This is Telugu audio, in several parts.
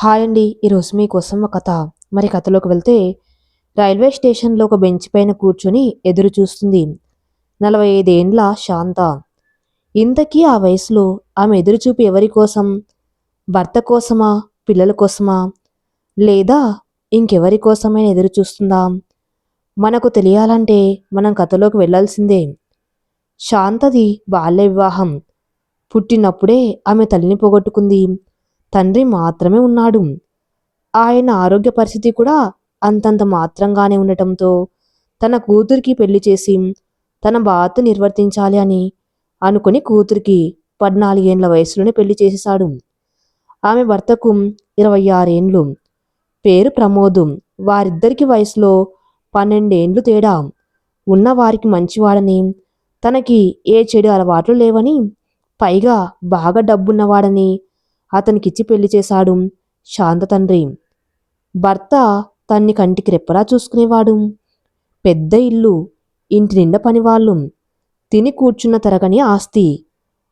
హాయ్ అండి ఈరోజు మీకోసం ఒక కథ. మరి కథలోకి వెళ్తే రైల్వే స్టేషన్లో ఒక బెంచ్ పైన కూర్చొని ఎదురు చూస్తుంది నలభై ఐదేండ్ల శాంత. ఇంతకీ ఆ వయసులో ఆమె ఎదురుచూపు ఎవరి కోసం? భర్త కోసమా? పిల్లల కోసమా? లేదా ఇంకెవరి కోసమైనా ఎదురు చూస్తుందా? మనకు తెలియాలంటే మనం కథలోకి వెళ్ళాల్సిందే శాంతది బాల్య వివాహం. పుట్టినప్పుడే ఆమె తల్లిని పోగొట్టుకుంది. తండ్రి మాత్రమే ఉన్నాడు. ఆయన ఆరోగ్య పరిస్థితి కూడా అంతంత మాత్రంగానే ఉండటంతో తన కూతురికి పెళ్ళి చేసి తన బాధ నిర్వర్తించాలి అని అనుకుని కూతురికి పద్నాలుగేండ్ల వయసులోనే పెళ్ళి చేసేశాడు. ఆమె భర్తకు ఇరవై ఆరేండ్లు పేరు ప్రమోదు. వారిద్దరికి వయసులో పన్నెండేండ్లు తేడా. ఉన్నవారికి మంచివాడని తనకి ఏ చెడు అలవాట్లు లేవని పైగా బాగా డబ్బున్నవాడని అతనికిచ్చి పెళ్ళి చేశాడు శాంత తండ్రి. భర్త తన్ని కంటికి రెప్పలా చూసుకునేవాడు. పెద్ద ఇల్లు ఇంటి నిండా పనివాళ్ళు. తిని కూర్చున్న తరగని ఆస్తి.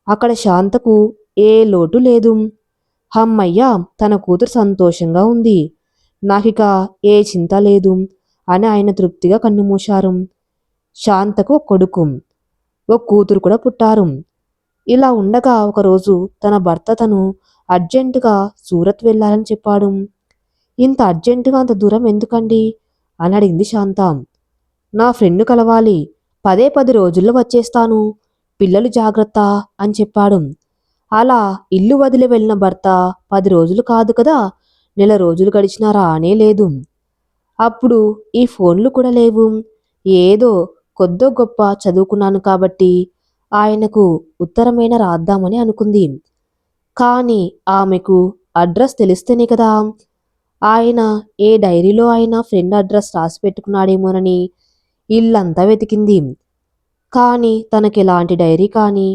అక్కడ శాంతకు ఏ లోటు లేదు. హమ్మయ్య తన కూతురు సంతోషంగా ఉంది. నాకిక ఏ చింత లేదు అని ఆయన తృప్తిగా కన్నుమూశారు. శాంతకు ఒక కొడుకు ఒక కూతురు కూడా పుట్టారు. ఇలా ఉండగా ఒకరోజు తన భర్త తను అర్జెంటుగా సూరత్ వెళ్ళాలని చెప్పాడు. ఇంత అర్జెంటుగా అంత దూరం ఎందుకండి? అని అడిగింది శాంత. నా ఫ్రెండ్ కలవాలి. పదే పది రోజుల్లో వచ్చేస్తాను. పిల్లలు జాగ్రత్త అని చెప్పాడు. అలా ఇల్లు వదిలి వెళ్ళిన భర్త పది రోజులు కాదు కదా? నెల రోజులు గడిచినా రానే లేదు. అప్పుడు ఈ ఫోన్లు కూడా లేవు. ఏదో కొద్దో గొప్ప చదువుకున్నాను కాబట్టి ఆయనకు ఉత్తరమైన రాద్దామని అనుకుంది. కానీ ఆమెకు అడ్రస్ తెలిస్తేనే కదా. ఆయన ఏ డైరీలో అయినా ఫ్రెండ్ అడ్రస్ రాసి పెట్టుకున్నాడేమోనని ఇల్లంతా వెతికింది. కానీ తనకి ఎలాంటి డైరీ కానీ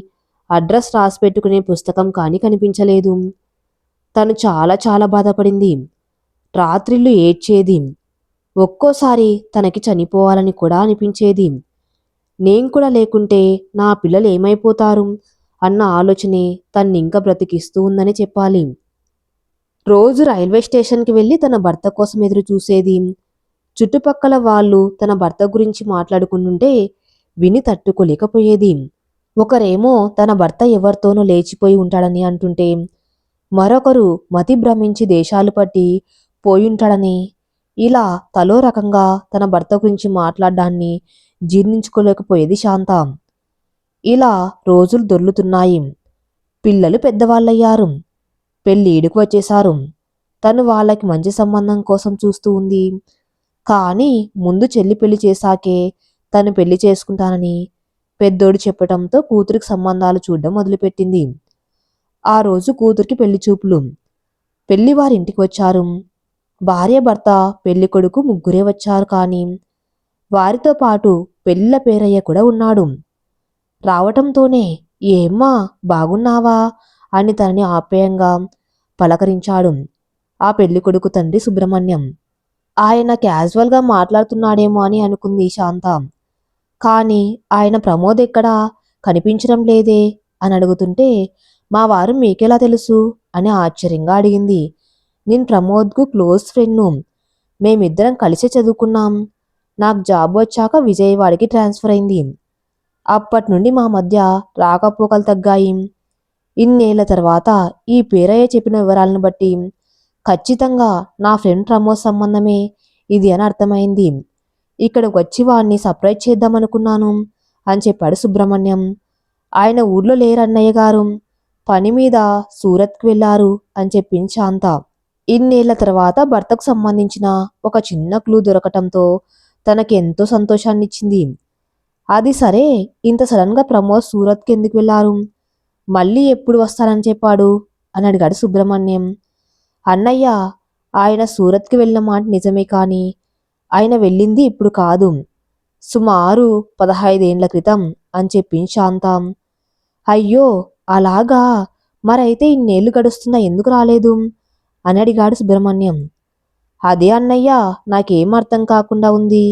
అడ్రస్ రాసి పెట్టుకునే పుస్తకం కానీ కనిపించలేదు. తను చాలా చాలా బాధపడింది. రాత్రిళ్ళు ఏడ్చేది. ఒక్కోసారి తనకి చనిపోవాలని కూడా అనిపించేది. నేను కూడా లేకుంటే నా పిల్లలు ఏమైపోతారు? అన్న ఆలోచనే తన్ని ఇంకా బ్రతికిస్తూ ఉందని చెప్పాలి. రోజు రైల్వే స్టేషన్కి వెళ్ళి తన భర్త కోసం ఎదురు చూసేది. చుట్టుపక్కల వాళ్ళు తన భర్త గురించి మాట్లాడుకుంటుంటే విని తట్టుకోలేకపోయేది. ఒకరేమో తన భర్త ఎవరితోనో లేచిపోయి ఉంటాడని అంటుంటే మరొకరు మతి భ్రమించి దేశాలు పట్టి పోయుంటాడని ఇలా తలో రకంగా తన భర్త గురించి మాట్లాడడాన్ని జీర్ణించుకోలేకపోయేది శాంతం. ఇలా రోజులు దొర్లుతున్నాయి. పిల్లలు పెద్దవాళ్ళయ్యారు. పెళ్ళి ఈడుకు వచ్చేశారు. తను వాళ్ళకి మంచి సంబంధం కోసం చూస్తూ ఉంది. కానీ ముందు చెల్లి పెళ్ళి చేశాకే తను పెళ్ళి చేసుకుంటానని పెద్దోడు చెప్పటంతో కూతురికి సంబంధాలు చూడడం మొదలుపెట్టింది. ఆ రోజు కూతురికి పెళ్ళి చూపులు. పెళ్ళి వారింటికి వచ్చారు. భార్య భర్త పెళ్ళి కొడుకు ముగ్గురే వచ్చారు కానీ వారితో పాటు పెళ్ళ పేరయ్య కూడా ఉన్నాడు. రావటంతోనే ఏమ్మా బాగున్నావా? అని తనని ఆప్యాయంగా పలకరించాడు ఆ పెళ్ళి కొడుకు తండ్రి సుబ్రహ్మణ్యం. ఆయన క్యాజువల్గా మాట్లాడుతున్నాడేమో అని అనుకుంది శాంత. కానీ ఆయన ప్రమోద్ ఎక్కడా? కనిపించడం లేదే? అని అడుగుతుంటే మా వారు మీకెలా తెలుసు? అని ఆశ్చర్యంగా అడిగింది. నేను ప్రమోద్కు క్లోజ్ ఫ్రెండ్ను. మేమిద్దరం కలిసే చదువుకున్నాం. నాకు జాబ్ వచ్చాక విజయవాడకి ట్రాన్స్ఫర్ అయింది. అప్పటి నుండి మా మధ్య రాకపోకలు తగ్గాయి. ఇన్నేళ్ళ తర్వాత ఈ పేరయ్య చెప్పిన వివరాలను బట్టి ఖచ్చితంగా నా ఫ్రెండ్ ప్రమోద్ సంబంధమే. ఇది అని అర్థమైంది. ఇక్కడికి వచ్చి వాడిని సర్ప్రైజ్ చేద్దామనుకున్నాను అని చెప్పాడు సుబ్రహ్మణ్యం. ఆయన ఊర్లో లేరన్నయ్య గారు. పని మీద సూరత్కి వెళ్ళారు అని చెప్పింది శాంత. ఇన్నేళ్ళ తర్వాత భర్తకు సంబంధించిన ఒక చిన్న క్లూ దొరకటంతో తనకి ఎంతో సంతోషాన్ని ఇచ్చింది అది సరే ఇంత సడన్గా ప్రమోద్ సూరత్కి ఎందుకు వెళ్ళారు మళ్ళీ ఎప్పుడు వస్తారని చెప్పాడు? అని అడిగాడు సుబ్రహ్మణ్యం. అన్నయ్య ఆయన సూరత్కి వెళ్ళిన మాట నిజమే కానీ ఆయన వెళ్ళింది ఇప్పుడు కాదు. సుమారు పదహైదేండ్ల క్రితం అని చెప్పింది శాంతం. అయ్యో అలాగా? మరైతే ఇన్నేళ్ళు గడుస్తున్నా ఎందుకు రాలేదు? అని అడిగాడు సుబ్రహ్మణ్యం. అదే అన్నయ్య నాకేం అర్థం కాకుండా ఉంది?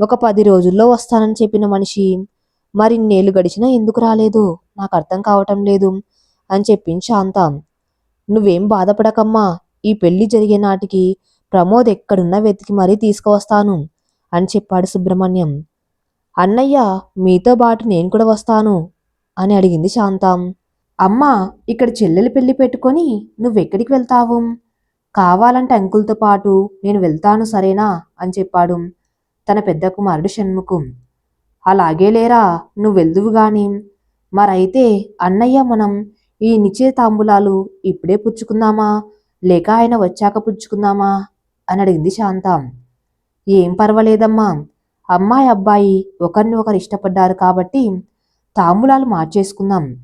ఒక పది రోజుల్లో వస్తానని చెప్పిన మనిషి మరిన్నేళ్ళు గడిచినా ఎందుకు రాలేదు? నాకు అర్థం కావటం లేదు అని చెప్పింది శాంత. నువ్వేం బాధపడకమ్మా ఈ పెళ్ళి జరిగే నాటికి ప్రమోద్ ఎక్కడున్నా వెతికి మరీ తీసుకువస్తాను అని చెప్పాడు సుబ్రహ్మణ్యం. అన్నయ్య మీతో పాటు నేను కూడా వస్తాను అని అడిగింది శాంతం. అమ్మా ఇక్కడ చెల్లెలు పెళ్ళి పెట్టుకొని నువ్వెక్కడికి వెళ్తావు? కావాలంటే అంకుల్తో పాటు నేను వెళ్తాను సరేనా? అని చెప్పాడు. తన పెద్ద కుమారుడు షణ్ముఖం. అలాగే లేరా నువ్వు వెళ్దువు గాని? మరైతే అన్నయ్య మనం ఈ నిశ్చయ తాంబూలాలు ఇప్పుడే పుచ్చుకుందామా? లేక ఆయన వచ్చాక పుచ్చుకుందామా? అని అడిగింది శాంతం. ఏం పర్వాలేదమ్మా. అమ్మాయి అబ్బాయి ఒకరిని ఒకరు ఇష్టపడ్డారు కాబట్టి తాంబూలాలు మార్చేసుకుందాం.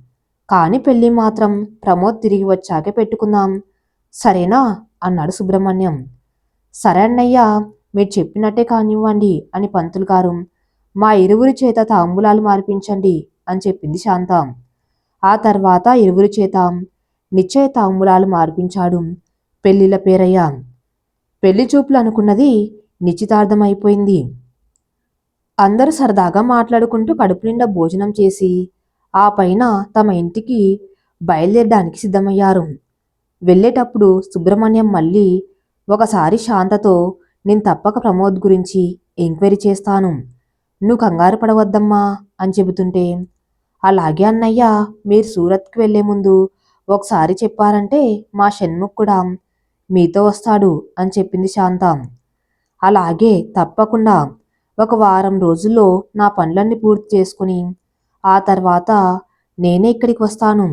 కానీ పెళ్ళి మాత్రం ప్రమోద్ తిరిగి వచ్చాకే పెట్టుకుందాం. సరేనా? అన్నాడు సుబ్రహ్మణ్యం. సరే అన్నయ్య. మీరు చెప్పినట్టే కానివ్వండి అని పంతులు గారు మా ఇరువురి చేత తాంబూలాలు మార్పించండి అని చెప్పింది శాంతం. ఆ తర్వాత ఇరువురి చేత నిశ్చయ తాంబూలాలు మార్పించాడు పెళ్ళిల పేరయ్య. పెళ్ళి చూపులు అనుకున్నది నిశ్చితార్థం అయిపోయింది అందరూ సరదాగా మాట్లాడుకుంటూ కడుపు నిండా భోజనం చేసి ఆ పైన తమ ఇంటికి బయలుదేరడానికి సిద్ధమయ్యారు. వెళ్ళేటప్పుడు సుబ్రహ్మణ్యం మళ్ళీ ఒకసారి శాంతతో నేను తప్పక ప్రమోద్ గురించి ఎంక్వైరీ చేస్తాను. నువ్వు కంగారు పడవద్దమ్మా అని చెబుతుంటే అలాగే అన్నయ్య మీరు సూరత్కి వెళ్ళే ముందు ఒకసారి చెప్పారంటే మా షణ్ముఖ్ కూడా మీతో వస్తాడు అని చెప్పింది శాంత. అలాగే తప్పకుండా ఒక వారం రోజుల్లో నా పనులన్నీ పూర్తి చేసుకుని ఆ తర్వాత నేనే ఇక్కడికి వస్తాను.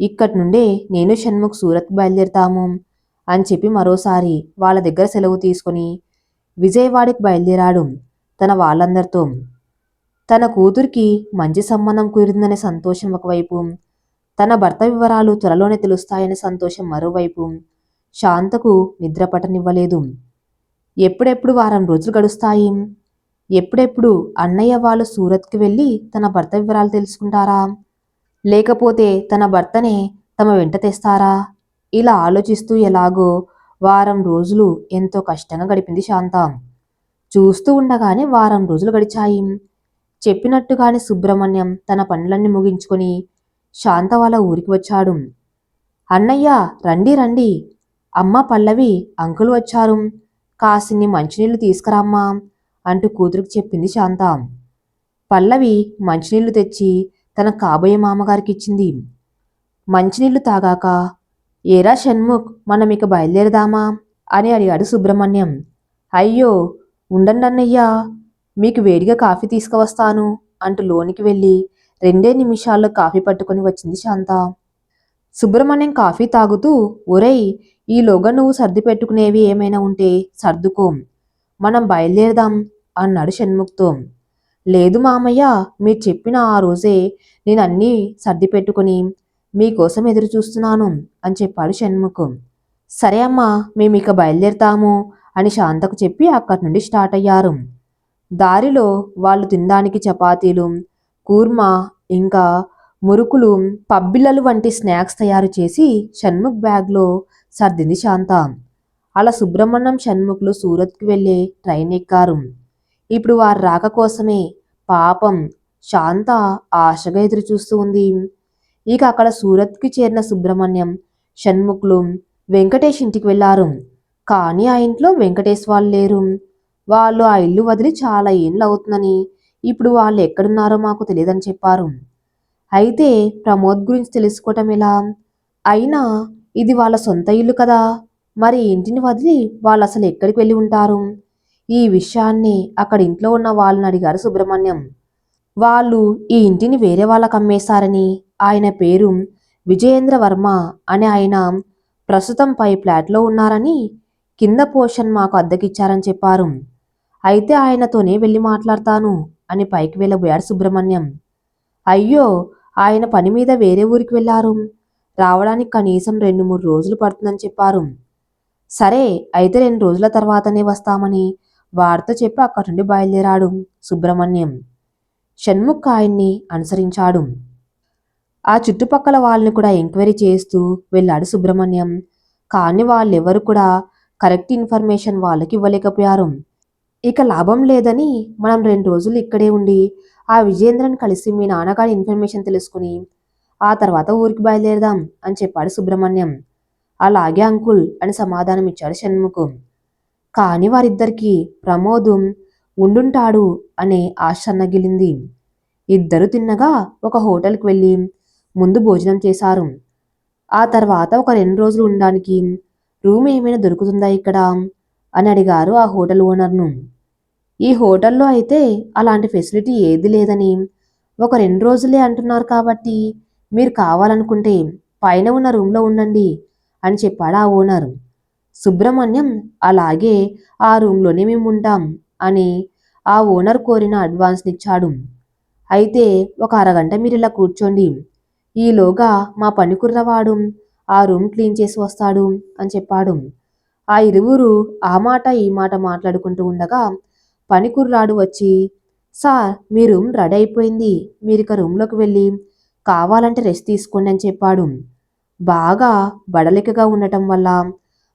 ఇక్కడి నుండే నేను షణ్ముఖ్ సూరత్ బయలుదేరుతాము. అని చెప్పి మరోసారి వాళ్ళ దగ్గర సెలవు తీసుకుని విజయవాడకి బయలుదేరాడు తన వాళ్ళందరితో. తన కూతురికి మంచి సంబంధం కుదిరిందనే సంతోషం ఒకవైపు తన భర్త వివరాలు త్వరలోనే తెలుస్తాయనే సంతోషం మరోవైపు శాంతకు నిద్ర పట్టనివ్వలేదు. ఎప్పుడెప్పుడు వారం రోజులు గడుస్తాయి? ఎప్పుడెప్పుడు అన్నయ్య వాళ్ళు సూరత్కి వెళ్ళి తన భర్త వివరాలు తెలుసుకుంటారా? లేకపోతే తన భర్తనే తమ వెంట తెస్తారా? ఇలా ఆలోచిస్తూ ఎలాగో వారం రోజులు ఎంతో కష్టంగా గడిపింది శాంత. చూస్తూ ఉండగానే వారం రోజులు గడిచాయి. చెప్పినట్టుగానే సుబ్రహ్మణ్యం తన పనులన్నీ ముగించుకొని శాంత వాళ్ళ ఊరికి వచ్చాడు. అన్నయ్య రండి రండి. అమ్మ పల్లవి అంకులు వచ్చారు. కాసిన్ని మంచినీళ్ళు తీసుకురామ్మా అంటూ కూతురికి చెప్పింది శాంత. పల్లవి మంచినీళ్ళు తెచ్చి తన కాబోయే మామగారికి ఇచ్చింది. మంచినీళ్ళు తాగాక ఏరా షణ్ముఖ్ మనం ఇక బయలుదేరదామా? అని అడిగాడు సుబ్రహ్మణ్యం. అయ్యో ఉండండి అన్నయ్యా మీకు వేడిగా కాఫీ తీసుకువస్తాను అంటూ లోనికి వెళ్ళి రెండే నిమిషాల్లో కాఫీ పట్టుకొని వచ్చింది శాంత. సుబ్రహ్మణ్యం కాఫీ తాగుతూ ఒరేయ్ ఈలోగా నువ్వు సర్ది పెట్టుకునేవి ఏమైనా ఉంటే సర్దుకో మనం బయలుదేరదాం అన్నాడు షణ్ముఖ్తో. లేదు మామయ్య మీరు చెప్పిన ఆ రోజే నేను అన్నీ సర్ది పెట్టుకుని మీకోసం ఎదురు చూస్తున్నాను అని చెప్పాడు షణ్ముఖం. సరే అమ్మా మేము ఇక బయలుదేరుతాము అని శాంతకు చెప్పి అక్కడి నుండి స్టార్ట్ అయ్యారు. దారిలో వాళ్ళు తినడానికి చపాతీలు కూర్మా ఇంకా మురుకులు పబ్బిళ్ళలు వంటి స్నాక్స్ తయారు చేసి షణ్ముఖ్ బ్యాగ్లో సర్దింది శాంత. అలా సుబ్రహ్మణ్యం షణ్ముఖ్లు సూరత్కి వెళ్ళే ట్రైన్ ఎక్కారు. ఇప్పుడు వారి రాక కోసమే పాపం శాంత ఆశగా ఎదురు చూస్తూ ఉంది. ఇక అక్కడ సూరత్కి చేరిన సుబ్రహ్మణ్యం షణ్ముఖులు వెంకటేష్ ఇంటికి వెళ్ళారు కానీ ఆ ఇంట్లో వెంకటేష్ వాళ్ళు లేరు. వాళ్ళు ఆ ఇల్లు వదిలి చాలా ఏళ్ళు అవుతుందని ఇప్పుడు వాళ్ళు ఎక్కడున్నారో మాకు తెలియదని చెప్పారు. అయితే ప్రమోద్ గురించి తెలుసుకోవటం ఎలా? అయినా ఇది వాళ్ళ సొంత ఇల్లు కదా? మరి ఇంటిని వదిలి వాళ్ళు అసలు ఎక్కడికి వెళ్ళి ఉంటారు? ఈ విషయాన్ని అక్కడ ఇంట్లో ఉన్న వాళ్ళని అడిగారు సుబ్రహ్మణ్యం. వాళ్ళు ఈ ఇంటిని వేరే వాళ్ళకి అమ్మేశారని ఆయన పేరు విజయేంద్ర వర్మ అని ఆయన ప్రస్తుతం పై ఫ్లాట్లో ఉన్నారని కింద పోర్షన్ మాకు అద్దెకిచ్చారని చెప్పారు. అయితే ఆయనతోనే వెళ్ళి మాట్లాడతాను అని పైకి వెళ్ళబోయాడు సుబ్రహ్మణ్యం. అయ్యో ఆయన పని మీద వేరే ఊరికి వెళ్ళారు. రావడానికి కనీసం రెండు మూడు రోజులు పడుతుందని చెప్పారు. సరే అయితే రెండు రోజుల తర్వాతనే వస్తామని వారితో చెప్పి అక్కడి నుండి బయలుదేరాడు సుబ్రహ్మణ్యం. షణ్ముఖ్ ఆయన్ని అనుసరించాడు. ఆ చుట్టుపక్కల వాళ్ళని కూడా ఎంక్వైరీ చేస్తూ వెళ్ళాడు సుబ్రహ్మణ్యం. కానీ వాళ్ళెవరు కూడా కరెక్ట్ ఇన్ఫర్మేషన్ వాళ్ళకి ఇవ్వలేకపోయారు. ఇక లాభం లేదని మనం రెండు రోజులు ఇక్కడే ఉండి ఆ విజేంద్రన్ కలిసి మీ నాన్నగారి ఇన్ఫర్మేషన్ తెలుసుకుని ఆ తర్వాత ఊరికి బయలుదేరదాం అని చెప్పాడు సుబ్రహ్మణ్యం. అలాగే అంకుల్ అని సమాధానం ఇచ్చాడు షణ్ముఖం. కానీ వారిద్దరికీ ప్రమోదం ఉండుంటాడు అనే ఆశ అన్నగిలింది. ఇద్దరు తిన్నగా ఒక హోటల్కి వెళ్ళి ముందు భోజనం చేశారు. ఆ తర్వాత ఒక రెండు రోజులు ఉండడానికి రూమ్ ఏమైనా దొరుకుతుందా ఇక్కడ? అని అడిగారు ఆ హోటల్ ఓనర్ను. ఈ హోటల్లో అయితే అలాంటి ఫెసిలిటీ ఏది లేదని ఒక రెండు రోజులే అంటున్నారు కాబట్టి మీరు కావాలనుకుంటే పైన ఉన్న రూమ్లో ఉండండి అని చెప్పాడు ఆ ఓనర్. సుబ్రహ్మణ్యం అలాగే ఆ రూమ్లోనే మేము ఉంటాం అని ఆ ఓనర్ కోరిన అడ్వాన్స్ని ఇచ్చాడు. అయితే ఒక అరగంట మీరు ఇలా కూర్చోండి ఈలోగా మా పనికుర్రవాడు ఆ రూమ్ క్లీన్ చేసి వస్తాడు అని చెప్పాడు. ఆ ఇరువురు ఆ మాట ఈ మాట మాట్లాడుకుంటూ ఉండగా పనికుర్రాడు వచ్చి సార్ మీ రూమ్ రెడీ అయిపోయింది. మీరు ఇక రూమ్లోకి వెళ్ళి కావాలంటే రెస్ట్ తీసుకోండి అని చెప్పాడు. బాగా బడలికగా ఉండటం వల్ల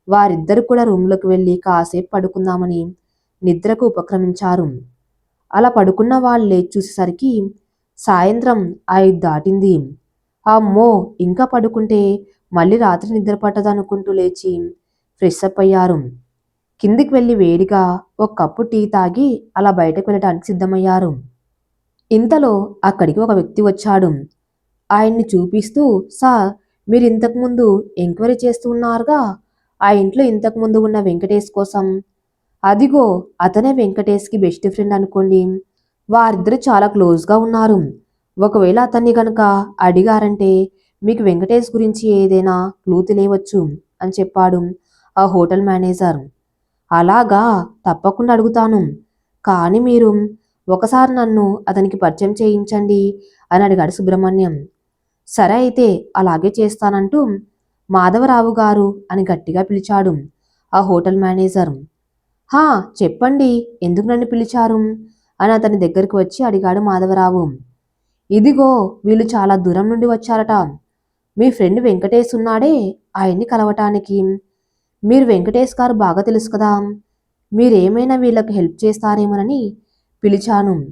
వారిద్దరు కూడా రూమ్లోకి వెళ్ళి కాసేపు పడుకుందామని నిద్రకు ఉపక్రమించారు. అలా పడుకున్న వాళ్ళు లేచి చూసేసరికి సాయంత్రం ఐదు దాటింది. అమ్మో ఇంకా పడుకుంటే మళ్ళీ రాత్రి నిద్ర పట్టదనుకుంటూ లేచి ఫ్రెష్ అప్ అయ్యారు. కిందికి వెళ్ళి వేడిగా ఒక కప్పు టీ తాగి అలా బయటకు వెళ్ళటానికి సిద్ధమయ్యారు. ఇంతలో అక్కడికి ఒక వ్యక్తి వచ్చాడు. ఆయన్ని చూపిస్తూ సార్ మీరు ఇంతకుముందు ఎంక్వైరీ చేస్తున్నారుగా ఆ ఇంట్లో ఇంతకుముందు ఉన్న వెంకటేష్ కోసం. అదిగో అతనే వెంకటేష్కి బెస్ట్ ఫ్రెండ్ అనుకోండి. వారిద్దరు చాలా క్లోజ్గా ఉన్నారు. ఒకవేళ అతన్ని గనక అడిగారంటే మీకు వెంకటేష్ గురించి ఏదైనా క్లూ తెలియవచ్చు అని చెప్పాడు ఆ హోటల్ మేనేజర్. అలాగా తప్పకుండా అడుగుతాను. కానీ మీరు ఒకసారి నన్ను అతనికి పరిచయం చేయించండి అని అడిగాడు సుబ్రహ్మణ్యం. సరే అయితే అలాగే చేస్తానంటూ మాధవరావు గారు అని గట్టిగా పిలిచాడు ఆ హోటల్ మేనేజర్. హా చెప్పండి ఎందుకు నన్ను పిలిచారు? అని అతని దగ్గరికి వచ్చి అడిగాడు మాధవరావు. ఇదిగో వీళ్ళు చాలా దూరం నుండి వచ్చారట. మీ ఫ్రెండ్ వెంకటేష్ ఉన్నాడే ఆయన్ని కలవటానికి. మీరు వెంకటేష్ గారు బాగా తెలుసు కదా. మీరేమైనా వీళ్ళకి హెల్ప్ చేస్తారేమోనని పిలిచాను.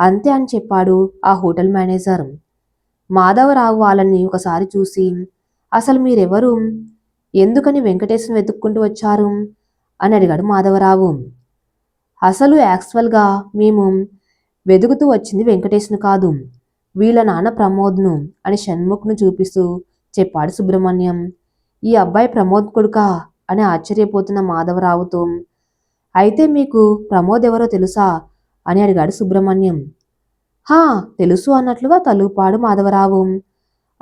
అంతే అని చెప్పాడు ఆ హోటల్ మేనేజర్. మాధవరావు వాళ్ళని ఒకసారి చూసి అసలు మీరెవరు? ఎందుకని వెంకటేశ్వరం వెతుక్కుంటూ వచ్చారు? అని అడిగాడు మాధవరావు. అసలు యాక్చువల్గా మేము వెతుకుతూ వచ్చింది వెంకటేశ్ను కాదు. వీళ్ళ నాన్న ప్రమోద్ను అని షణ్ముఖ్ను చూపిస్తూ చెప్పాడు సుబ్రహ్మణ్యం. ఈ అబ్బాయి ప్రమోద్ కొడుకా? అని ఆశ్చర్యపోతున్న మాధవరావుతో. అయితే మీకు ప్రమోద్ ఎవరో తెలుసా? అని అడిగాడు సుబ్రహ్మణ్యం. హా తెలుసు అన్నట్లుగా తలుపాడు మాధవరావు.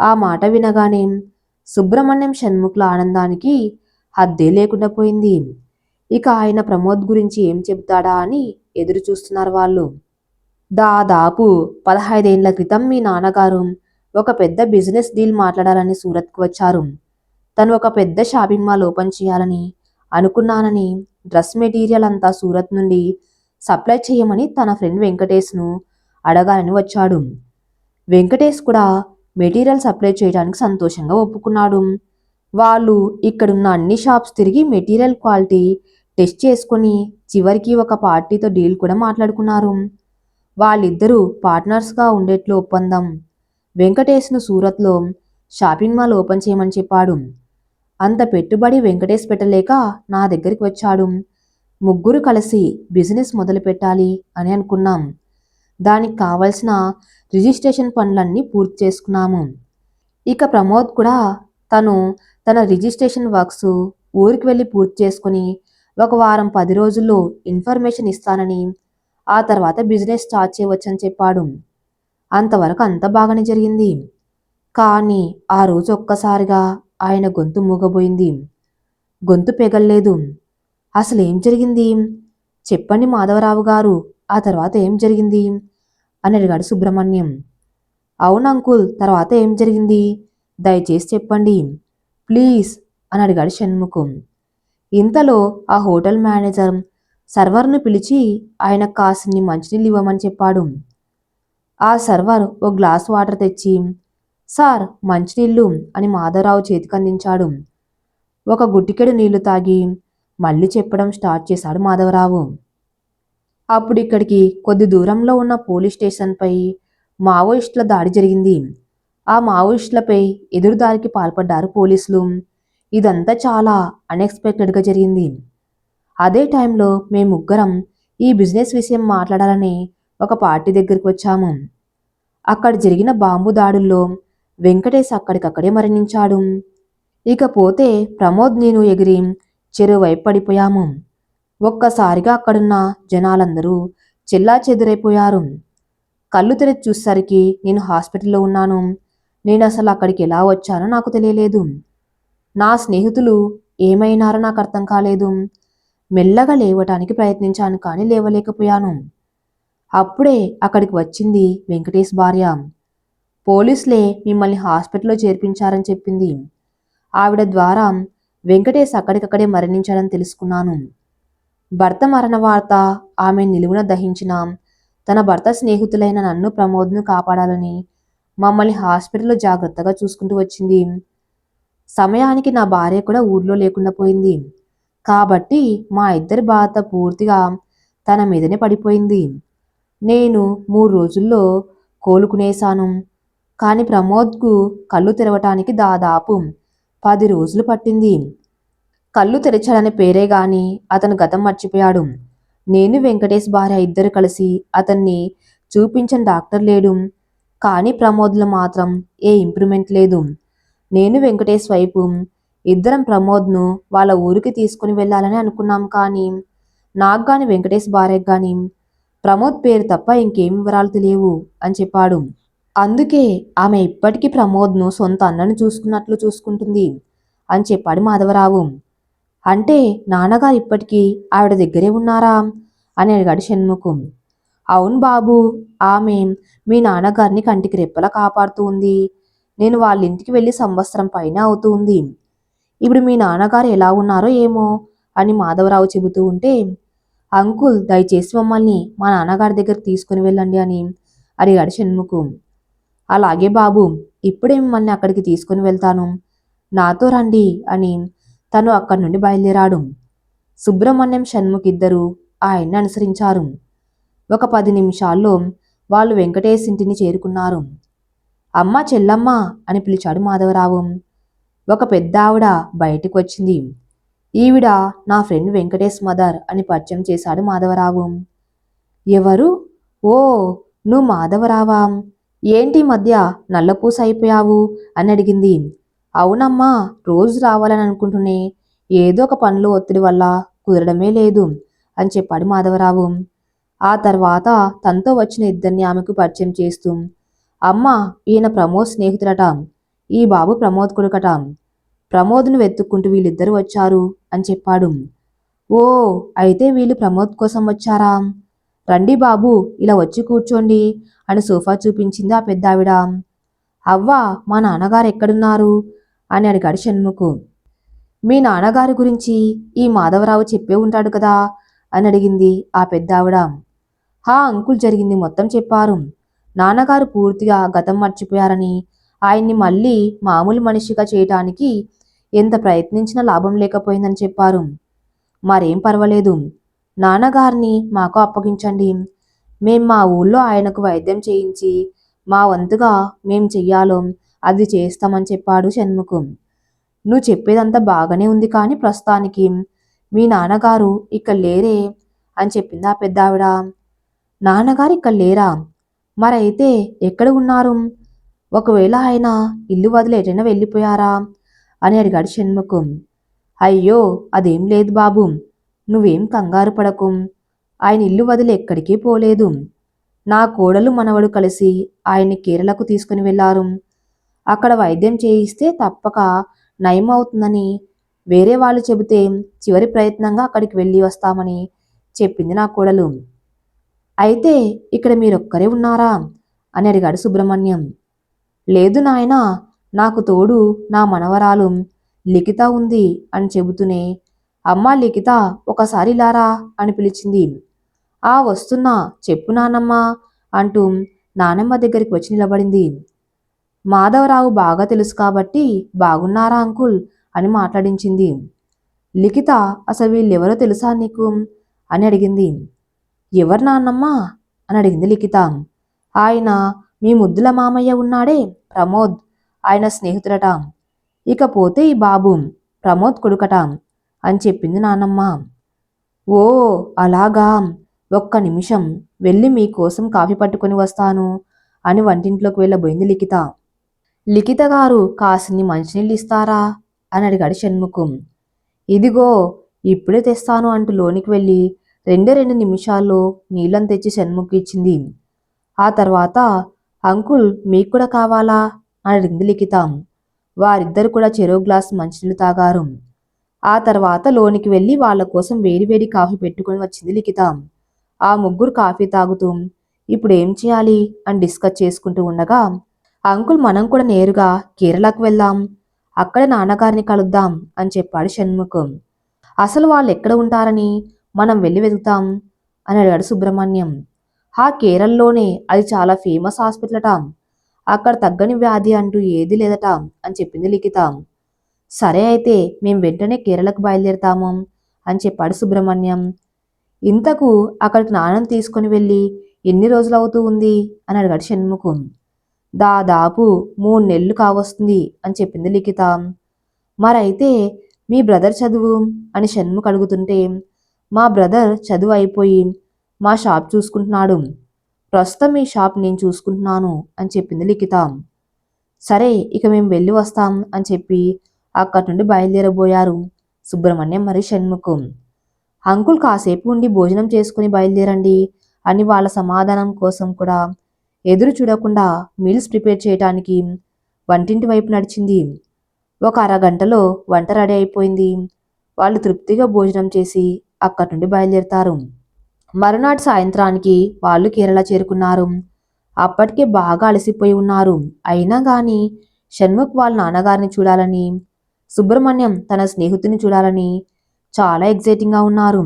ఆ మాట వినగానే సుబ్రహ్మణ్యం షణ్ముఖుల ఆనందానికి హద్దే లేకుండా పోయింది. ఇక ఆయన ప్రమోద్ గురించి ఏం చెబుతాడా అని ఎదురు చూస్తున్నారు వాళ్ళు. దాదాపు పదహైదేండ్ల క్రితం మీ నాన్నగారు ఒక పెద్ద బిజినెస్ డీల్ మాట్లాడాలని సూరత్కు వచ్చారు. తను ఒక పెద్ద షాపింగ్ మాల్ ఓపెన్ చేయాలని అనుకున్నానని డ్రెస్ మెటీరియల్ అంతా సూరత్ నుండి సప్లై చేయమని తన ఫ్రెండ్ వెంకటేష్ను అడగాలని వచ్చాడు. వెంకటేష్ కూడా మెటీరియల్ సప్లై చేయడానికి సంతోషంగా ఒప్పుకున్నాడు. వాళ్ళు ఇక్కడున్న అన్ని షాప్స్ తిరిగి మెటీరియల్ క్వాలిటీ టెస్ట్ చేసుకొని చివరికి ఒక పార్టీతో డీల్ కూడా మాట్లాడుకున్నారు. వాళ్ళిద్దరూ పార్ట్నర్స్గా ఉండేట్లు ఒప్పందం. వెంకటేష్ను సూరత్లో షాపింగ్ మాల్ ఓపెన్ చేయమని చెప్పాడు. అంత పెట్టుబడి వెంకటేష్ పెట్టలేక నా దగ్గరికి వచ్చాడు. ముగ్గురు కలిసి బిజినెస్ మొదలు పెట్టాలి అని అనుకున్నాం. దానికి కావలసిన రిజిస్ట్రేషన్ పనులన్నీ పూర్తి చేసుకున్నాము. ఇక ప్రమోద్ కూడా తను తన రిజిస్ట్రేషన్ వర్క్స్ ఊరికి వెళ్ళి పూర్తి చేసుకుని ఒక వారం పది రోజుల్లో ఇన్ఫర్మేషన్ ఇస్తానని ఆ తర్వాత బిజినెస్ స్టార్ట్ చేయవచ్చని చెప్పాడు. అంతవరకు అంత బాగానే జరిగింది. కానీ ఆ రోజు ఒక్కసారిగా ఆయన గొంతు మూగబోయింది. గొంతు పెగల్లేదు. అసలు ఏం జరిగింది? చెప్పండి మాధవరావు గారు. ఆ తర్వాత ఏం జరిగింది? అని అడిగాడు సుబ్రహ్మణ్యం. అవును అంకుల్ తర్వాత ఏం జరిగింది? దయచేసి చెప్పండి. ప్లీజ్ అని అడిగాడు షణ్ముఖం. ఇంతలో ఆ హోటల్ మేనేజర్ సర్వర్ను పిలిచి ఆయన కాసిన్ని మంచినీళ్ళు ఇవ్వమని చెప్పాడు. ఆ సర్వర్ ఓ గ్లాస్ వాటర్ తెచ్చి సార్ మంచినీళ్ళు అని మాధవరావు చేతికి అందించాడు. ఒక గుట్టికెడు నీళ్ళు తాగి మళ్ళీ చెప్పడం స్టార్ట్ చేశాడు మాధవరావు. అప్పుడు ఇక్కడికి కొద్ది దూరంలో ఉన్న పోలీస్ స్టేషన్పై మావోయిస్టుల దాడి జరిగింది. ఆ మావోయిస్టులపై ఎదురుదారికి పాల్పడ్డారు పోలీసులు. ఇదంతా చాలా అన్ఎక్స్పెక్టెడ్గా జరిగింది. అదే టైంలో మేము ముగ్గురం ఈ బిజినెస్ విషయం మాట్లాడాలని ఒక పార్టీ దగ్గరికి వచ్చాము. అక్కడ జరిగిన బాంబు దాడుల్లో వెంకటేష్ అక్కడికక్కడే మరణించాడు. ఇకపోతే ప్రమోద్ నేను ఎగిరి చెరువైపు పడిపోయాము. ఒక్కసారిగా అక్కడున్న జనాలందరూ చెల్లా చెదురైపోయారు కళ్ళు తెరిచి చూసేసరికి నేను హాస్పిటల్లో ఉన్నాను. నేను అసలు అక్కడికి ఎలా వచ్చానో నాకు తెలియలేదు. నా స్నేహితులు ఏమైనారో నాకు అర్థం కాలేదు. మెల్లగా లేవటానికి ప్రయత్నించాను కానీ లేవలేకపోయాను. అప్పుడే అక్కడికి వచ్చింది వెంకటేష్ భార్య. పోలీసులే మిమ్మల్ని హాస్పిటల్లో చేర్పించారని చెప్పింది. ఆవిడ ద్వారా వెంకటేష్ అక్కడికక్కడే మరణించాడని తెలుసుకున్నాను. భర్త మరణ వార్త ఆమె నిలువున దహించిన తన భర్త స్నేహితులైన నన్ను ప్రమోద్ను కాపాడాలని మమ్మల్ని హాస్పిటల్లో జాగ్రత్తగా చూసుకుంటూ వచ్చింది. సమయానికి నా భార్య కూడా ఊర్లో లేకుండా పోయింది. కాబట్టి మా ఇద్దరి బాధ పూర్తిగా తన మీదనే పడిపోయింది. నేను మూడు రోజుల్లో కోలుకునేశాను. కానీ ప్రమోద్కు కళ్ళు తెరవటానికి దాదాపు పది రోజులు పట్టింది. కళ్ళు తెరచాలని పేరే గాని అతను గతం మర్చిపోయాడు. నేను వెంకటేష్ భార్య ఇద్దరు కలిసి అతన్ని చూపించని డాక్టర్ లేడు. కానీ ప్రమోద్లో మాత్రం ఏ ఇంప్రూవ్మెంట్ లేదు. నేను వెంకటేష్ వైపు ఇద్దరం ప్రమోద్ను వాళ్ళ ఊరికి తీసుకుని వెళ్ళాలని అనుకున్నాం కానీ నాకు గాని వెంకటేష్ భార్యకు గాని ప్రమోద్ పేరు తప్ప ఇంకేం వివరాలు తెలియవు అని చెప్పాడు. అందుకే ఆమె ఇప్పటికీ ప్రమోద్ను సొంత అన్నను చూసుకున్నట్లు చూసుకుంటుంది అని చెప్పాడు మాధవరావు. అంటే నాన్నగారు ఇప్పటికీ ఆవిడ దగ్గరే ఉన్నారా అని అడిగాడు షణ్ముఖం. అవును బాబు ఆమె మీ నాన్నగారిని కంటికి రెప్పలా కాపాడుతూ ఉంది. నేను వాళ్ళ ఇంటికి వెళ్ళి సంవత్సరం పైన అవుతూ ఉంది. ఇప్పుడు మీ నాన్నగారు ఎలా ఉన్నారో ఏమో అని మాధవరావు చెబుతూ ఉంటే అంకుల్ దయచేసి మమ్మల్ని మా నాన్నగారి దగ్గరికి తీసుకుని వెళ్ళండి అని అడిగాడు షణ్ముఖు అలాగే బాబు ఇప్పుడే మిమ్మల్ని అక్కడికి తీసుకుని వెళ్తాను. నాతో రండి అని తను అక్కడి నుండి బయలుదేరాడు. సుబ్రహ్మణ్యం షణ్ముఖ్ ఇద్దరు ఆయన్ని అనుసరించారు. ఒక పది నిమిషాల్లో వాళ్ళు వెంకటేష్ ఇంటిని చేరుకున్నారు. అమ్మ చెల్లమ్మ అని పిలిచాడు మాధవరావు. ఒక పెద్ద ఆవిడ బయటికి వచ్చింది ఈవిడ నా ఫ్రెండ్ వెంకటేష్ మదర్ అని పరిచయం చేశాడు మాధవరావు. ఎవరు? ఓ నువ్వు మాధవరావా? ఏంటి మధ్య నల్లపూస అయిపోయావు? అని అడిగింది. అవునమ్మా రోజు రావాలని అనుకుంటూనే ఏదో ఒక పనులు ఒత్తిడి వల్ల కుదరడమే లేదు అని చెప్పాడు మాధవరావు. ఆ తర్వాత తనతో వచ్చిన ఇద్దరిని ఆమెకు పరిచయం చేస్తూ అమ్మ ఈయన ప్రమోద్ స్నేహితుడట ఈ బాబు ప్రమోద్ కొడుకట ప్రమోద్ను వెతుక్కుంటూ వీళ్ళిద్దరూ వచ్చారు అని చెప్పాడు. ఓ అయితే వీళ్ళు ప్రమోద్ కోసం వచ్చారా? రండి బాబు ఇలా వచ్చి కూర్చోండి అని సోఫా చూపించింది ఆ పెద్ద ఆవిడ అవ్వా మా నాన్నగారు ఎక్కడున్నారు? అని అడిగాడు షణ్ముఖు. మీ నాన్నగారి గురించి ఈ మాధవరావు చెప్పే ఉంటాడు కదా? అని అడిగింది ఆ పెద్ద ఆవిడ హా అంకుల్ జరిగింది మొత్తం చెప్పారు. నాన్నగారు పూర్తిగా గతం మర్చిపోయారని ఆయన్ని మళ్ళీ మామూలు మనిషిగా చేయటానికి ఎంత ప్రయత్నించినా లాభం లేకపోయిందని చెప్పారు. మరేం పర్వాలేదు. నాన్నగారిని మాకు అప్పగించండి. మేం మా ఊళ్ళో ఆయనకు వైద్యం చేయించి మా వంతుగా మేం చెయ్యాలో అది చేస్తామని చెప్పాడు షణ్ముఖం. నువ్వు చెప్పేదంతా బాగానే ఉంది కానీ ప్రస్తుతానికి మీ నాన్నగారు ఇక్కడ లేరే అని చెప్పింది ఆ పెద్ద ఆవిడ నాన్నగారు ఇక్కడ లేరా? మరైతే ఎక్కడ ఉన్నారు? ఒకవేళ ఆయన ఇల్లు వదిలి ఎటైనా వెళ్ళిపోయారా? అని అడిగాడు షణ్ముఖం. అయ్యో అదేం లేదు బాబు. నువ్వేం కంగారు పడకు. ఆయన ఇల్లు వదిలి ఎక్కడికి పోలేదు. నా కోడలు మనవడు కలిసి ఆయన్ని కేరళకు తీసుకుని వెళ్ళారు. అక్కడ వైద్యం చేయిస్తే తప్పక నయం అవుతుందని వేరే వాళ్ళు చెబితే చివరి ప్రయత్నంగా అక్కడికి వెళ్ళి వస్తామని చెప్పింది నా కోడలు. అయితే ఇక్కడ మీరొక్కరే ఉన్నారా? అని అడిగాడు సుబ్రహ్మణ్యం. లేదు నాయనా నాకు తోడు నా మనవరాలు లిఖిత ఉంది అని చెబుతూనే అమ్మా లిఖిత ఒకసారి లారా అని పిలిచింది. ఆ వస్తున్నా చెప్పు నానమ్మ అంటూ నానమ్మ దగ్గరికి వచ్చి నిలబడింది. మాధవరావు బాగా తెలుసు కాబట్టి బాగున్నారా అంకుల్ అని మాట్లాడించింది. లిఖిత అసలు వీళ్ళెవరో తెలుసా నీకు అని అడిగింది. ఎవరు నాన్నమ్మ అని అడిగింది లిఖిత. ఆయన మీ ముద్దుల మామయ్య ఉన్నాడే? ప్రమోద్. ఆయన స్నేహితుడట ఇకపోతే ఈ బాబు ప్రమోద్ కొడుకట అని చెప్పింది నానమ్మ. ఓ అలాగా. ఒక్క నిమిషం వెళ్ళి మీకోసం కాఫీ పట్టుకొని వస్తాను అని వంటింట్లోకి వెళ్ళబోయింది లిఖిత. లిఖిత గారు కాసిని మంచినీళ్ళు ఇస్తారా అని అడిగాడు షణ్ముఖం. ఇదిగో ఇప్పుడే తెస్తాను అంటూ లోనికి వెళ్ళి రెండే రెండు నిమిషాల్లో నీళ్ళని తెచ్చి షణ్ముఖ్ ఇచ్చింది. ఆ తర్వాత అంకుల్ మీకు కూడా కావాలా? అని అడిగింది లిఖిత. వారిద్దరు కూడా చెరో గ్లాస్ మంచినీళ్ళు తాగారు. ఆ తర్వాత లోనికి వెళ్ళి వాళ్ళ కోసం వేడివేడి కాఫీ పెట్టుకొని వచ్చింది లిఖితాం. ఆ ముగ్గురు కాఫీ తాగుతూ ఇప్పుడు ఏం చేయాలి? అని డిస్కస్ చేసుకుంటూ ఉండగా అంకుల్ మనం కూడా నేరుగా కేరళకు వెళ్దాం. అక్కడ నాన్నగారిని కలుద్దాం అని చెప్పాడు షణ్ముఖం. అసలు వాళ్ళు ఎక్కడ ఉంటారని? మనం వెళ్ళి వెతుకుతాం అని అడిగాడు సుబ్రహ్మణ్యం. ఆ కేరళలోనే అది చాలా ఫేమస్ హాస్పిటల్ అట అక్కడ తగ్గని వ్యాధి అంటూ ఏది లేదట అని చెప్పింది లిఖిత. సరే అయితే మేం వెంటనే కేరళకు బయలుదేరతాము అని చెప్పాడు సుబ్రహ్మణ్యం. ఇంతకు అక్కడికి నాణం తీసుకుని వెళ్ళి ఎన్ని రోజులు అవుతూ ఉంది అని అడిగాడు షణ్ముఖం. దాదాపు మూడు నెలలు కావస్తుంది అని చెప్పింది లిఖిత. మరైతే మీ బ్రదర్ చదువు అని షణ్ముఖ్ అడుగుతుంటే మా బ్రదర్ చదువు అయిపోయి మా షాప్ చూసుకుంటున్నాడు. ప్రస్తుతం మీ షాప్ నేను చూసుకుంటున్నాను అని చెప్పింది లిఖిత. సరే ఇక మేము వెళ్ళి వస్తాం అని చెప్పి అక్కడి నుండి బయలుదేరబోయారు సుబ్రహ్మణ్యం మరియు షణ్ముఖం. అంకుల్ కాసేపు ఉండి భోజనం చేసుకుని బయలుదేరండి అని వాళ్ళ సమాధానం కోసం కూడా ఎదురు చూడకుండా మీల్స్ ప్రిపేర్ చేయటానికి వంటింటి వైపు నడిచింది. ఒక అరగంటలో వంట రెడీ అయిపోయింది. వాళ్ళు తృప్తిగా భోజనం చేసి అక్కడి నుండి బయలుదేరతారు. మరునాటి సాయంత్రానికి వాళ్ళు కేరళ చేరుకున్నారు. అప్పటికే బాగా అలసిపోయి ఉన్నారు. అయినా గాని షణ్ముఖ్ వాళ్ళ నాన్నగారిని చూడాలని సుబ్రహ్మణ్యం తన స్నేహితుని చూడాలని చాలా ఎగ్జైటింగ్గా ఉన్నారు.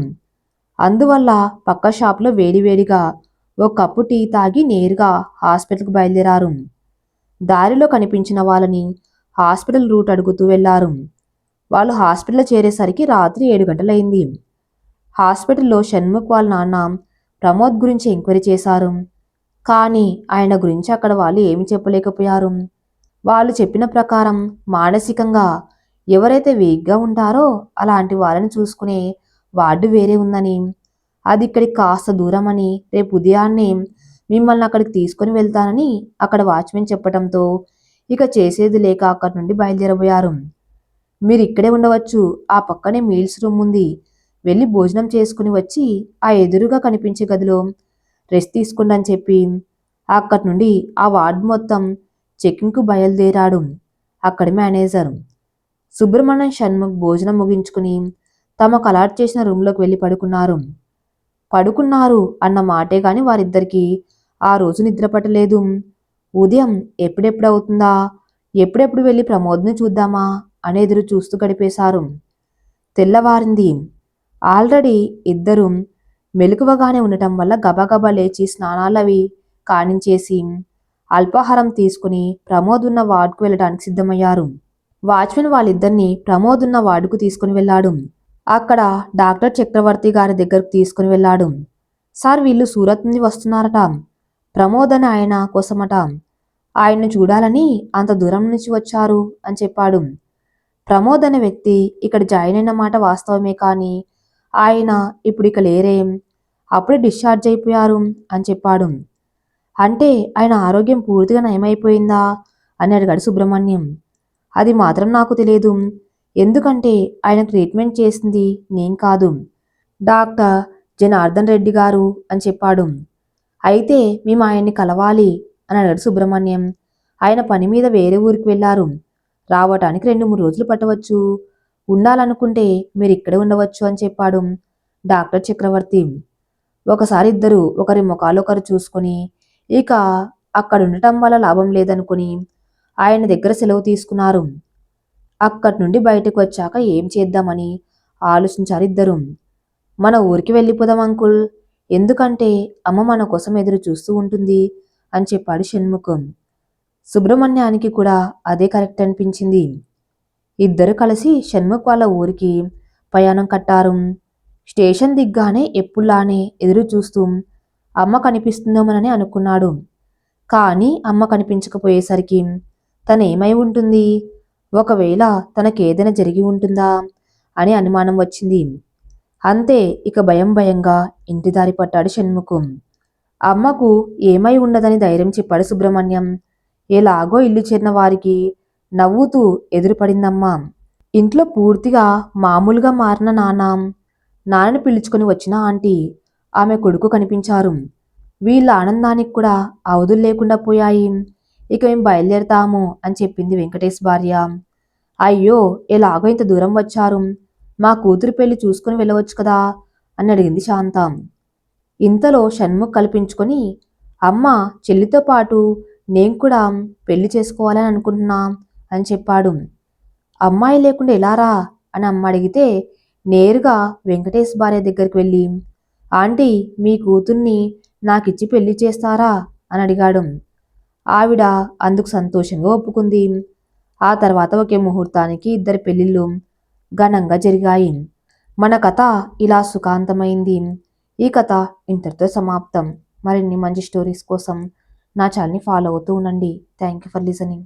అందువల్ల పక్క షాప్లో వేడివేడిగా ఓ కప్పు టీ తాగి నేరుగా హాస్పిటల్కి బయలుదేరారు. దారిలో కనిపించిన వాళ్ళని హాస్పిటల్ రూట్ అడుగుతూ వెళ్ళారు. వాళ్ళు హాస్పిటల్ చేరేసరికి రాత్రి ఏడు గంటలైంది. హాస్పిటల్లో షణ్ముఖ్ వాళ్ళ నాన్న ప్రమోద్ గురించి ఎంక్వైరీ చేశారు. కానీ ఆయన గురించి అక్కడ వాళ్ళు ఏమి చెప్పలేకపోయారు. వాళ్ళు చెప్పిన ప్రకారం మానసికంగా ఎవరైతే వీక్గా ఉంటారో అలాంటి వాళ్ళని చూసుకునే వార్డు వేరే ఉందని అది ఇక్కడికి కాస్త దూరం అని రేపు ఉదయాన్నే మిమ్మల్ని అక్కడికి తీసుకొని వెళ్తానని అక్కడ వాచ్మెన్ చెప్పడంతో ఇక చేసేది లేక అక్కడి నుండి బయలుదేరబోయారు. మీరు ఇక్కడే ఉండవచ్చు. ఆ పక్కనే మీల్స్ రూమ్ ఉంది. వెళ్ళి భోజనం చేసుకుని వచ్చి ఆ ఎదురుగా కనిపించే గదిలో రెస్ట్ తీసుకుండని చెప్పి అక్కడి నుండి ఆ వార్డు మొత్తం చెకింగ్కు బయలుదేరాడు అక్కడి మేనేజర్. సుబ్రహ్మణ్యం షణ్ముఖ్ భోజనం ముగించుకుని తమకు అలాట్ చేసిన రూమ్లోకి వెళ్ళి పడుకున్నారు. పడుకున్నారు అన్న మాటే కానీ వారిద్దరికీ ఆ రోజు నిద్ర పట్టలేదు. ఉదయం ఎప్పుడెప్పుడు అవుతుందా ఎప్పుడెప్పుడు వెళ్ళి ప్రమోద్ని చూద్దామా అని ఎదురు చూస్తూ గడిపేశారు. తెల్లవారింది ఆల్రెడీ ఇద్దరు మెలకువగానే ఉండటం వల్ల గబగబా లేచి స్నానాలవి కానించేసి అల్పాహారం తీసుకుని ప్రమోద్ ఉన్న వార్డుకు వెళ్ళడానికి సిద్ధమయ్యారు. వాచ్మెన్ వాళ్ళిద్దరిని ప్రమోద్ ఉన్న వార్డుకు తీసుకుని వెళ్ళాడు. అక్కడ డాక్టర్ చక్రవర్తి గారి దగ్గరకు తీసుకుని వెళ్ళాడు. సార్ వీళ్ళు సూరత్ నుండి వస్తున్నారట. ప్రమోద్ అని ఆయన కోసమట. ఆయన్ను చూడాలని అంత దూరం నుంచి వచ్చారు అని చెప్పాడు. ప్రమోద్ అనే వ్యక్తి ఇక్కడ జాయిన్ అయిన మాట వాస్తవమే కానీ ఆయన ఇప్పుడు ఇక లేరేం. అప్పుడే డిశ్చార్జ్ అయిపోయారు అని చెప్పాడు. అంటే ఆయన ఆరోగ్యం పూర్తిగా నయమైపోయిందా అని అడిగాడు సుబ్రహ్మణ్యం. అది మాత్రం నాకు తెలియదు. ఎందుకంటే ఆయన ట్రీట్మెంట్ చేసింది నేను కాదు. డాక్టర్ జనార్దన్ రెడ్డి గారు అని చెప్పాడు. అయితే మేము ఆయన్ని కలవాలి అని అడిగాడు సుబ్రహ్మణ్యం. ఆయన పని మీద వేరే ఊరికి వెళ్ళారు. రావటానికి రెండు మూడు రోజులు పట్టవచ్చు. ఉండాలనుకుంటే మీరు ఇక్కడే ఉండవచ్చు అని చెప్పాడు డాక్టర్ చక్రవర్తి. ఒకసారి ఇద్దరు ఒకరి ముఖాలు ఒకరు చూసుకొని ఇక అక్కడ ఉండటం వల్ల లాభం లేదనుకుని ఆయన దగ్గర సెలవు తీసుకున్నారు. అక్కడి నుండి బయటకు వచ్చాక ఏం చేద్దామని ఆలోచించారు ఇద్దరు. మన ఊరికి వెళ్ళిపోదాం అంకుల్. ఎందుకంటే అమ్మ మన కోసం ఎదురు చూస్తూ ఉంటుంది అని చెప్పాడు షణ్ముఖం. సుబ్రహ్మణ్యానికి కూడా అదే కరెక్ట్ అనిపించింది. ఇద్దరు కలిసి షణ్ముఖ్ వాళ్ళ ఊరికి ప్రయాణం కట్టారు. స్టేషన్ దిగ్గానే ఎప్పుడులానే ఎదురు చూస్తూ అమ్మ కనిపిస్తుందోమనని అనుకున్నాడు. కానీ అమ్మ కనిపించకపోయేసరికి తను ఏమై ఉంటుంది? ఒకవేళ తనకేదైనా జరిగి ఉంటుందా అని అనుమానం వచ్చింది. అంతే ఇక భయం భయంగా ఇంటి దారి పట్టాడు షణ్ముఖం. అమ్మకు ఏమై ఉండదని ధైర్యం చెప్పాడు సుబ్రహ్మణ్యం. ఎలాగో ఇల్లు చేరిన వారికి నవ్వుతూ ఎదురుపడిందమ్మా. ఇంట్లో పూర్తిగా మామూలుగా మారిన నాన్న. నాన్నని పిలుచుకొని వచ్చిన ఆంటీ ఆమె కొడుకు కనిపించారు. వీళ్ళ ఆనందానికి కూడా అవధులు లేకుండా పోయాయి. ఇక మేము బయలుదేరతాము అని చెప్పింది వెంకటేష్ భార్య. అయ్యో ఎలాగో ఇంత దూరం వచ్చారు? మా కూతురు పెళ్ళి చూసుకుని వెళ్ళవచ్చు కదా? అని అడిగింది శాంత. ఇంతలో షణ్ముఖ్ కల్పించుకొని అమ్మ చెల్లితో పాటు నేను కూడా పెళ్ళి చేసుకోవాలని అనుకుంటున్నా. అని చెప్పాడు. అమ్మాయి లేకుండా ఎలారా అని అమ్మ అడిగితే నేరుగా వెంకటేష్ భార్య దగ్గరికి వెళ్ళి ఆంటీ మీ కూతుర్ని నాకిచ్చి పెళ్ళి చేస్తారా? అని అడిగాడు. ఆవిడ అందుకు సంతోషంగా ఒప్పుకుంది. ఆ తర్వాత ఒకే ముహూర్తానికి ఇద్దరి పెళ్ళిళ్ళు ఘనంగా జరిగాయి. మన కథ ఇలా సుఖాంతమైంది. ఈ కథ ఇంతటితో సమాప్తం. మరిన్ని మంచి స్టోరీస్ కోసం నా ఛానల్ని ఫాలో అవుతూ ఉండండి. Thank you for listening.